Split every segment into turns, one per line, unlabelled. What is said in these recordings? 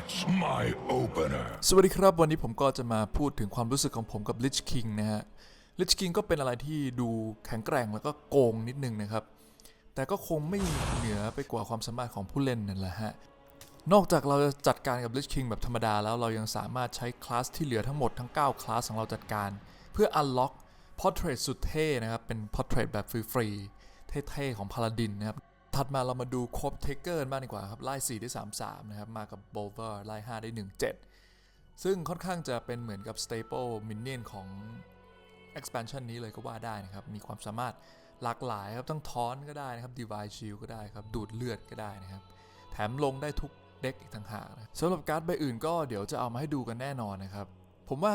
That's my opener.
สวัสดีครับ วันนี้ผมก็จะมาพูดถึงความรู้สึกของผมกับ Lich King นะฮะ Lich King ก็เป็นอะไรที่ดูแข็งแกร่งแล้วก็โกงนิดนึงนะครับ แต่ก็คงไม่เหนือไปกว่าความสามารถของผู้เล่นนั่นแหละฮะ นอกจากเราจะจัดการกับ Lich King แบบธรรมดาแล้วเรายังสามารถใช้คลาสที่เหลือทั้งหมดทั้ง 9 คลาสของเราจัดการ เพื่อ unlock portrait สุดเท่นะครับ เป็น portrait แบบฟรีๆเท่ๆของ Paladin นะครับ ถัดมาเรามาดูครบเทเกอร์บ้างดีกว่าครับ ไล่ 4 ได้ 3 3 นะครับ มากับ b o l v e r ไล่ 5 ได้ 1 7 ซึ่งค่อนข้างจะเป็นเหมือนกับ staple minion ของ expansion นี้เลยก็ว่าได้นะครับ มีความสามารถหลากหลายครับทั้งทอนก็ได้นะครับ divine shield ก็ได้ครับ ดูดเลือดก็ได้นะครับ แถมลงได้ทุกเด็กอีกต่างหากนะสำหรับการ์ดใบอื่นก็เดี๋ยวจะเอามาให้ดูกันแน่นอนนะครับ ผมว่า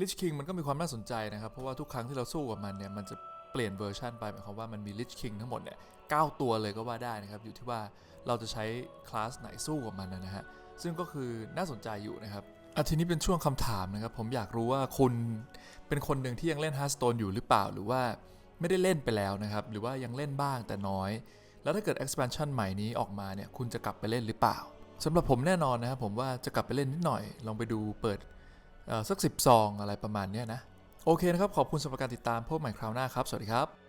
Lich King มันก็มีความน่าสนใจนะครับ เพราะว่าทุกครั้งที่เราสู้กับมันเนี่ยมันจะ เปลี่ยนเวอร์ชันไปหมายความว่ามันมี Lich King ทั้งหมดเนี่ย9ตัวเลยก็ว่าได้นะครับ อยู่ที่ว่าเราจะใช้คลาสไหนสู้กับมันนะฮะ ซึ่งก็คือน่าสนใจอยู่นะครับอาทีนี้เป็นช่วงคำถามนะครับ ผมอยากรู้ว่าคุณเป็นคนหนึ่งที่ยังเล่น Hearthstone อยู่หรือเปล่า หรือว่าไม่ได้เล่นไปแล้วนะครับ หรือว่ายังเล่นบ้างแต่น้อย แล้วถ้าเกิด expansion ใหม่นี้ออกมาเนี่ย คุณจะกลับไปเล่นหรือเปล่าสำหรับผมแน่นอนนะครับผมว่าจะกลับไปเล่นนิดหน่อย ลองไปดูเปิดสักสิบซองอะไรประมาณเนี้ยนะ โอเคนะครับ ขอบคุณสำหรับการติดตามพบใหม่คราวหน้าครับ สวัสดีครับ